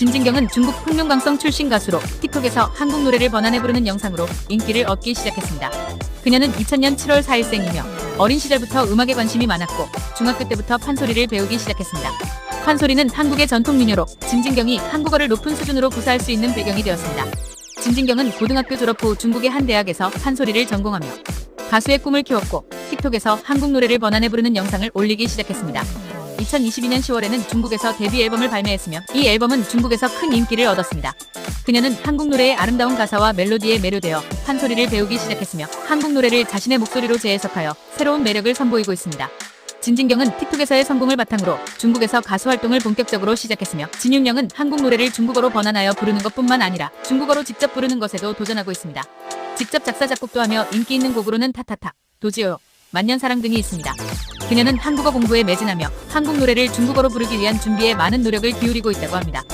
진진경은 중국 흑룡강성 출신 가수로 틱톡에서 한국 노래를 번안해 부르는 영상으로 인기를 얻기 시작했습니다. 그녀는 2000년 7월 4일생이며 어린 시절부터 음악에 관심이 많았고 중학교 때부터 판소리를 배우기 시작했습니다. 판소리는 한국의 전통 민요로 진진경이 한국어를 높은 수준으로 구사할 수 있는 배경이 되었습니다. 진진경은 고등학교 졸업 후 중국의 한 대학에서 판소리를 전공하며 가수의 꿈을 키웠고 틱톡에서 한국 노래를 번안해 부르는 영상을 올리기 시작했습니다. 2022년 10월에는 중국에서 데뷔 앨범을 발매했으며 이 앨범은 중국에서 큰 인기를 얻었습니다. 그녀는 한국 노래의 아름다운 가사와 멜로디에 매료되어 판소리를 배우기 시작했으며 한국 노래를 자신의 목소리로 재해석하여 새로운 매력을 선보이고 있습니다. 진진경은 틱톡에서의 성공을 바탕으로 중국에서 가수 활동을 본격적으로 시작했으며 진윤영은 한국 노래를 중국어로 번안하여 부르는 것뿐만 아니라 중국어로 직접 부르는 것에도 도전하고 있습니다. 직접 작사 작곡도 하며 인기 있는 곡으로는 타타타, 도지오, 만년사랑 등이 있습니다. 그녀는 한국어 공부에 매진하며 한국 노래를 중국어로 부르기 위한 준비에 많은 노력을 기울이고 있다고 합니다.